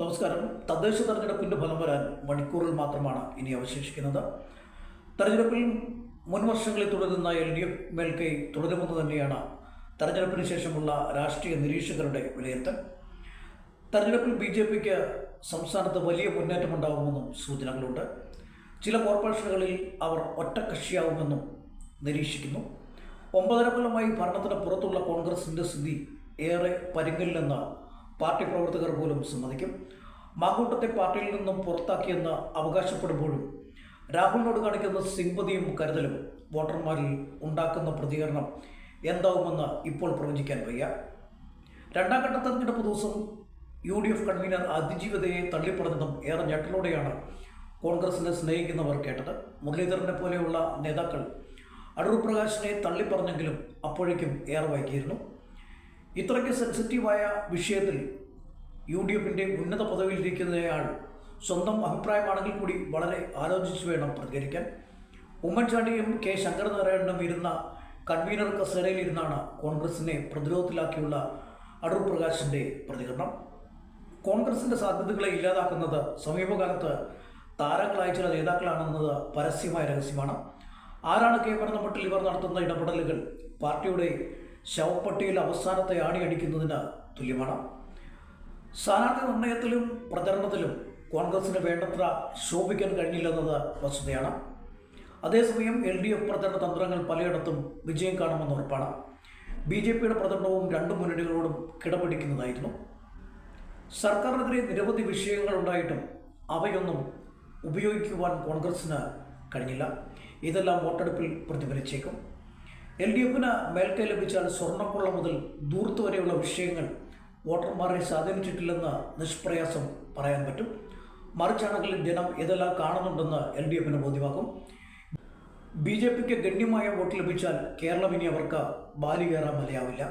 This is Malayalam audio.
നമസ്കാരം. തദ്ദേശ തെരഞ്ഞെടുപ്പിന്റെ ഫലം വരാൻ മണിക്കൂറിൽ മാത്രമാണ് ഇനി അവശേഷിക്കുന്നത്. തെരഞ്ഞെടുപ്പിൽ മുൻ വർഷങ്ങളിൽ തുടരുന്ന എൽ ഡി എഫ് മേൽക്കൈ തുടരുമെന്ന് തന്നെയാണ് തെരഞ്ഞെടുപ്പിന് ശേഷമുള്ള രാഷ്ട്രീയ നിരീക്ഷകരുടെ വിലയിരുത്തൽ. തെരഞ്ഞെടുപ്പിൽ ബി ജെ പിക്ക് സംസ്ഥാനത്ത് വലിയ മുന്നേറ്റമുണ്ടാകുമെന്നും സൂചനകളുണ്ട്. ചില കോർപ്പറേഷനുകളിൽ അവർ ഒറ്റക്കക്ഷിയാവുമെന്നും നിരീക്ഷിക്കുന്നു. ഒമ്പതര കൊല്ലമായി ഭരണത്തിന് പുറത്തുള്ള കോൺഗ്രസിന്റെ സ്ഥിതി ഏറെ പരിങ്ങലിലെന്ന് പാർട്ടി പ്രവർത്തകർ പോലും സമ്മതിക്കും. മാങ്കൂട്ടത്തെ പാർട്ടിയിൽ നിന്നും പുറത്താക്കിയെന്ന് അവകാശപ്പെടുമ്പോഴും രാഹുലിനോട് കാണിക്കുന്ന സിമ്പതിയും കരുതലും വോട്ടർമാരിൽ ഉണ്ടാക്കുന്ന പ്രതികരണം എന്താവുമെന്ന് ഇപ്പോൾ പ്രവചിക്കാൻ വയ്യ. രണ്ടാം ഘട്ട തെരഞ്ഞെടുപ്പ് ദിവസം യു ഡി എഫ് കൺവീനർ അതിജീവിതയെ തള്ളിപ്പറഞ്ഞതും ഏറെ ഞെട്ടലോടെയാണ് കോൺഗ്രസിനെ സ്നേഹിക്കുന്നവർ കേട്ടത്. മുരളീധരനെ പോലെയുള്ള നേതാക്കൾ അടൂർ പ്രകാശിനെ തള്ളിപ്പറഞ്ഞെങ്കിലും അപ്പോഴേക്കും ഏറെ വൈകിയിരുന്നു. ഇത്രയ്ക്ക് സെൻസിറ്റീവായ വിഷയത്തിൽ യു ഡി എഫിന്റെ ഉന്നത പദവിയിലിരിക്കുന്നയാൾ സ്വന്തം അഭിപ്രായമാണെങ്കിൽ കൂടി വളരെ ആലോചിച്ച് വേണം പ്രതികരിക്കാൻ. ഉമ്മൻചാണ്ടിയും കെ ശങ്കരനാരായണനും ഇരുന്ന കൺവീനർ കസേരയിലിരുന്നാണ് കോൺഗ്രസിനെ പ്രതിരോധത്തിലാക്കിയുള്ള അടൂർ പ്രകാശിന്റെ പ്രതികരണം. കോൺഗ്രസിന്റെ സാധ്യതകളെ ഇല്ലാതാക്കുന്നത് സമീപകാലത്ത് താരങ്ങളായ ചില നേതാക്കളാണെന്നത് പരസ്യമായ രഹസ്യമാണ്. ആരാണ് കെ ഭരണമട്ടിൽ ഇവർ നടത്തുന്ന ഇടപെടലുകൾ? പാർട്ടിയുടെ ശവപ്പട്ടിയിൽ അവസാനത്തെ ആണി അടിക്കുന്നതിന് തുല്യമാണ്. സ്ഥാനാർത്ഥി നിർണയത്തിലും പ്രചരണത്തിലും കോൺഗ്രസിന് വേണ്ടത്ര ശോഭിക്കാൻ കഴിഞ്ഞില്ലെന്നത് വസ്തുതയാണ്. അതേസമയം എൽ ഡി എഫ് പ്രചരണ തന്ത്രങ്ങൾ പലയിടത്തും വിജയം കാണുമെന്ന് ഉറപ്പാണ്. ബി ജെ പിയുടെ പ്രചരണവും രണ്ട് മുന്നണികളോടും കിടപിടിക്കുന്നതായിരുന്നു. സർക്കാരിനെതിരെ നിരവധി വിഷയങ്ങൾ ഉണ്ടായിട്ടും അവയൊന്നും ഉപയോഗിക്കുവാൻ കോൺഗ്രസ്സിന് കഴിഞ്ഞില്ല. ഇതെല്ലാം വോട്ടെടുപ്പിൽ പ്രതിഫലിച്ചേക്കും. എൽ ഡി എഫിന് മേൽക്കൈ ലഭിച്ചാൽ സ്വർണക്കൊള്ള മുതൽ ദൂർത്ത് വരെയുള്ള വിഷയങ്ങൾ വോട്ടർമാരെ സ്വാധീനിച്ചിട്ടില്ലെന്ന് നിഷ്പ്രയാസം പറയാൻ പറ്റും. മറിച്ചാണെങ്കിൽ ജനം ഇതെല്ലാം കാണുന്നുണ്ടെന്ന് എൽ ഡി എഫിന് ബോധ്യമാക്കും ബി ജെ പിക്ക് ഗണ്യമായ വോട്ട് ലഭിച്ചാൽ കേരളം ഇനി അവർക്ക് ബാലികേറാൻ മലയാവില്ല.